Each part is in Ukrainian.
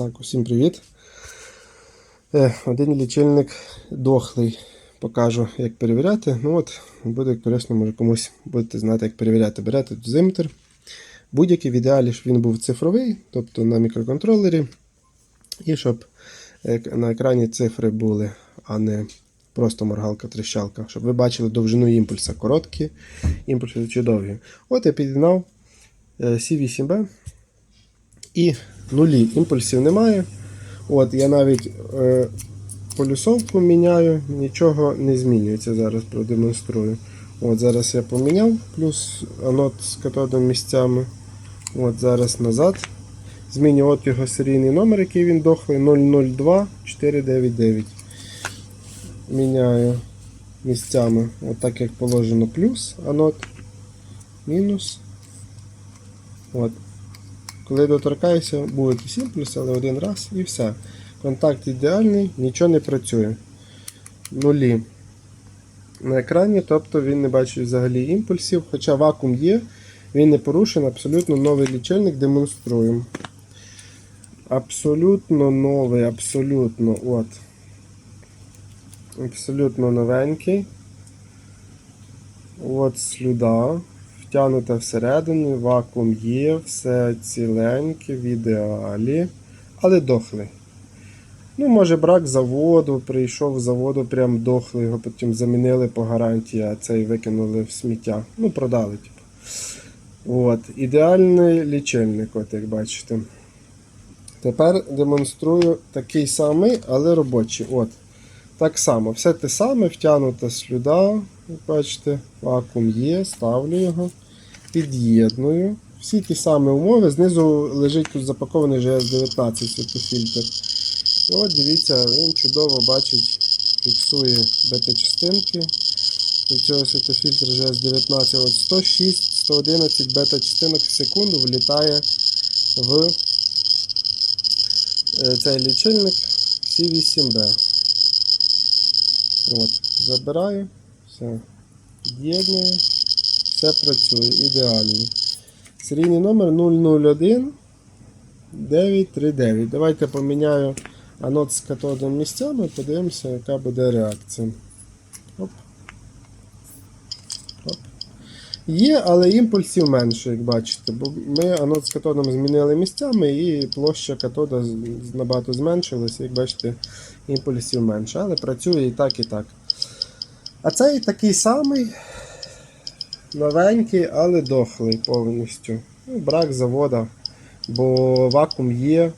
Так, усім привіт. Е, Один лічильник дохлий. Покажу, як перевіряти. Ну от, буде корисно, може комусь будете знати, як перевіряти. Берете дозиметр. Будь-який в ідеалі, щоб він був цифровий, тобто на мікроконтролері. І щоб е, на екрані цифри були, а не просто моргалка-тріщалка. Щоб ви бачили довжину імпульса. Короткі імпульси чи довгі. От я підігнав е, C8B. І нулі імпульсів немає. От, Я навіть е, полюсовку міняю, нічого не змінюється. Зараз продемонструю. От Зараз я поміняв, плюс анод з катодом місцями. От Зараз назад. Зміню от його серійний номер, який він дохлий 002 499. Міняю місцями, от так як положено, плюс анод, мінус. От. Коли доторкаюся, був якийсь імпульс, але один раз і все. Контакт ідеальний, нічого не працює. Нулі на екрані, тобто він не бачить взагалі імпульсів, хоча вакуум є, він не порушений, абсолютно новий лічильник демонструємо. Абсолютно новий, абсолютно от. Абсолютно новенький. От слюда. Втягнута всередину, вакуум є, все ціленьке, в ідеалі, але дохлий. Ну, може, брак заводу, прийшов з заводу, прям дохлий, його потім замінили по гарантії, а цей викинули в сміття. Ну, продали, типу. От. Ідеальний лічильник, от як бачите. Тепер демонструю такий самий, але робочий. От. Так само, все те саме, втягнута слюда, бачите, вакуум є, ставлю його, під'єдную. Всі ті самі умови. Знизу лежить тут запакований GS19 світофільтр. От дивіться, він чудово бачить, фіксує бета-частинки. Від цього світофільтр GS19 от 106-111 бета-частинок в секунду влітає в е, цей лічильник C8B. От, Забираю, все, єдную, все працює, ідеально. Серійний номер 001 939. Давайте поміняю анод з катодом місцями, подивимося, яка буде реакція. Оп. Оп. Є, але імпульсів менше, як бачите, бо ми анод з катодом змінили місцями і площа катода набагато зменшилася, як бачите, імпульсів менше, але працює і так, і так. А цей такий самий, новенький, але дохлий повністю. Ну, брак завода, бо вакуум є,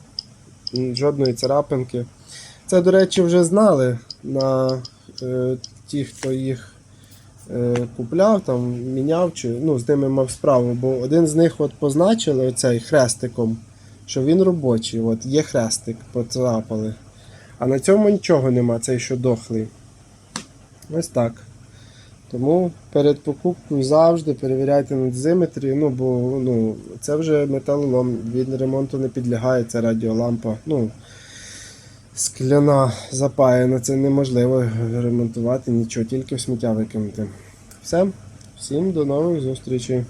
жодної царапинки. Це, до речі, вже знали на е, ті, хто їх е, купляв, там, міняв, чи ну, з ними мав справу, бо один з них от позначили оцей хрестиком, що він робочий. От є хрестик, поцарапали. А на цьому нічого нема, цей що дохлий. Ось так. Тому перед покупкою завжди перевіряйте на дозиметрі, ну бо ну, це вже металолом, він ремонту не підлягає, це радіолампа. Ну, скляна запаяна, це неможливо ремонтувати нічого, тільки в сміття викинути. Все, всім до нових зустрічей.